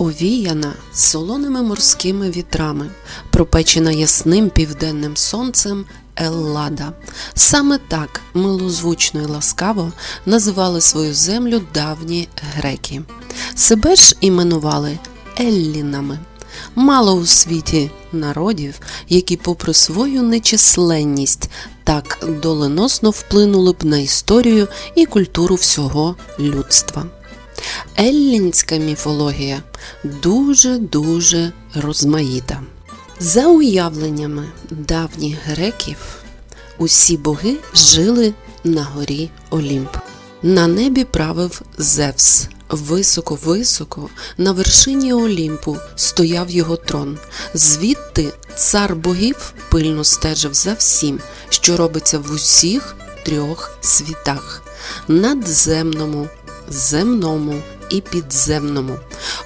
Овіяна солоними морськими вітрами, пропечена ясним південним сонцем Еллада. Саме так милозвучно і ласкаво називали свою землю давні греки. Себе ж іменували Еллінами. Мало у світі народів, які, попри свою нечисленність, так доленосно вплинули б на історію і культуру всього людства. Еллінська міфологія дуже-дуже розмаїта. За уявленнями давніх греків, усі боги жили на горі Олімп. На небі правив Зевс. Високо-високо на вершині Олімпу стояв його трон. Звідти цар богів пильно стежив за всім, що робиться в усіх трьох світах надземному, земному і підземному.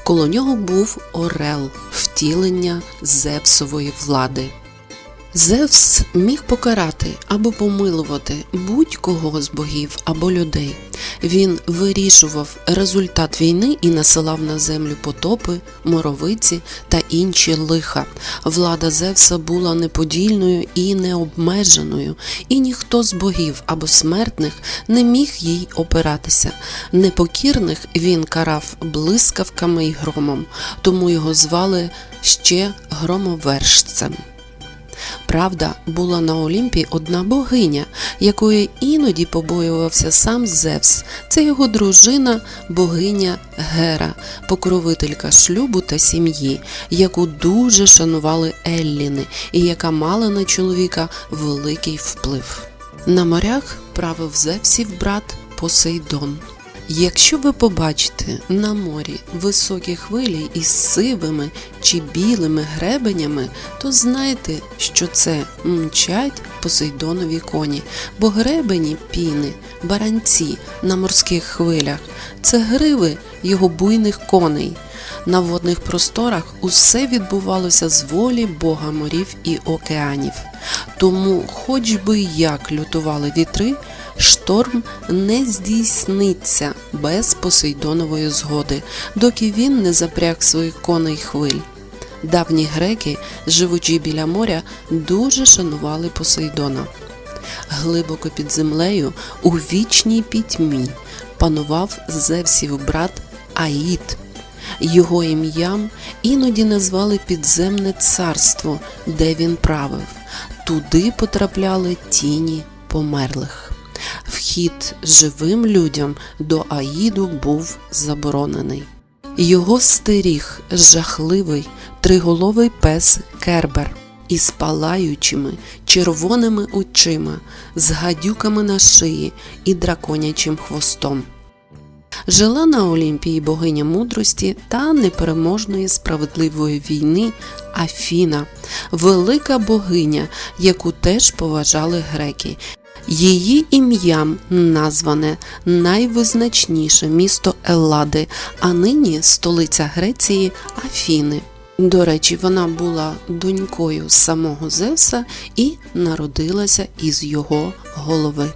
Коло нього був орел, втілення Зевсової влади. Зевс міг покарати або помилувати будь-кого з богів або людей. Він вирішував результат війни і насилав на землю потопи, моровиці та інші лиха. Влада Зевса була неподільною і необмеженою, і ніхто з богів або смертних не міг їй опиратися. Непокірних він карав блискавками й громом, тому його звали ще громовержцем. Правда, була на Олімпі одна богиня, якої іноді побоювався сам Зевс. Це його дружина, богиня Гера, покровителька шлюбу та сім'ї, яку дуже шанували Елліни і яка мала на чоловіка великий вплив. На морях правив Зевсів брат Посейдон. Якщо ви побачите на морі високі хвилі із сивими чи білими гребенями, то знайте, що це мчать посейдонові коні, бо гребені піни, баранці на морських хвилях це гриви його буйних коней. На водних просторах усе відбувалося з волі Бога морів і океанів. Тому, хоч би як лютували вітри, шторм не здійсниться без Посейдонової згоди, доки він не запряг своїх коней хвиль. Давні греки, живучи біля моря, дуже шанували Посейдона. Глибоко під землею, у вічній пітьмі, панував Зевсів брат Аїд. Його ім'ям іноді назвали підземне царство, де він правив. Туди потрапляли тіні померлих. Вхід живим людям до Аїду був заборонений. Його стеріг жахливий триголовий пес Кербер із палаючими червоними очима, з гадюками на шиї і драконячим хвостом. Жила на Олімпії богиня мудрості та непереможної справедливої війни Афіна, велика богиня, яку теж поважали греки. Її ім'ям назване найвизначніше місто Еллади, а нині столиця Греції Афіни. До речі, вона була донькою самого Зевса і народилася із його голови.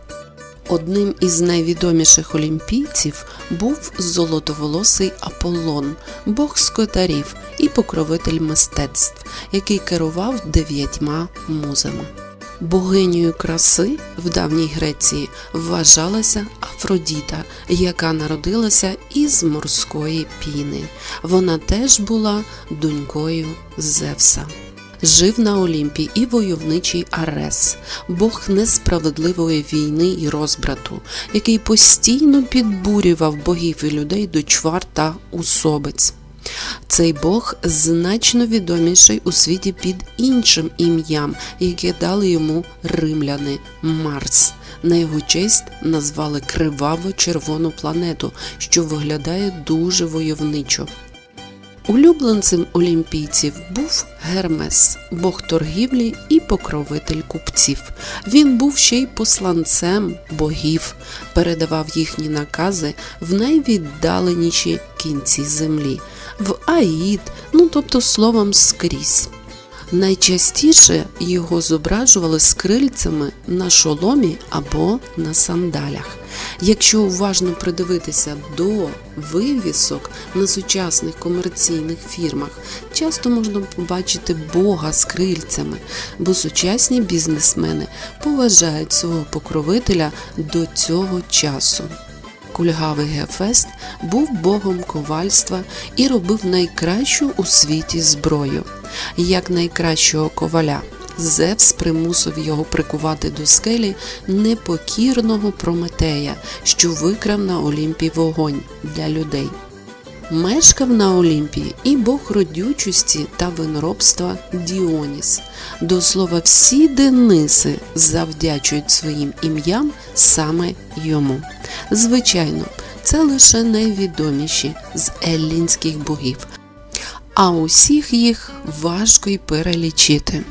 Одним із найвідоміших олімпійців був золотоволосий Аполлон, бог скотарів і покровитель мистецтв, який керував дев'ятьма музами. Богинею краси в давній Греції вважалася Афродіта, яка народилася із морської піни. Вона теж була донькою Зевса. Жив на Олімпі і войовничий Арес, бог несправедливої війни і розбрату, який постійно підбурював богів і людей до чвар та усобиць. Цей Бог значно відоміший у світі під іншим ім'ям, яке дали йому римляни Марс. На його честь назвали криваво червону планету, що виглядає дуже войовничо. Улюбленцем олімпійців був Гермес, бог торгівлі і покровитель купців. Він був ще й посланцем богів, передавав їхні накази в найвіддаленіші кінці землі, в Аїд, ну тобто словом скрізь. Найчастіше його зображували з крильцями на шоломі або на сандалях. Якщо уважно придивитися до вивісок на сучасних комерційних фірмах, часто можна побачити Бога з крильцями, бо сучасні бізнесмени поважають свого покровителя до цього часу. Кульгавий Гефест був богом ковальства і робив найкращу у світі зброю. Як найкращого коваля, Зевс примусив його прикувати до скелі непокірного Прометея, що викрав на Олімпі вогонь для людей. Мешкав на Олімпії і бог родючості та виноробства Діоніс. До слова, всі Дениси завдячують своїм ім'ям саме йому. Звичайно, це лише найвідоміші з еллінських богів, а усіх їх важко й перелічити.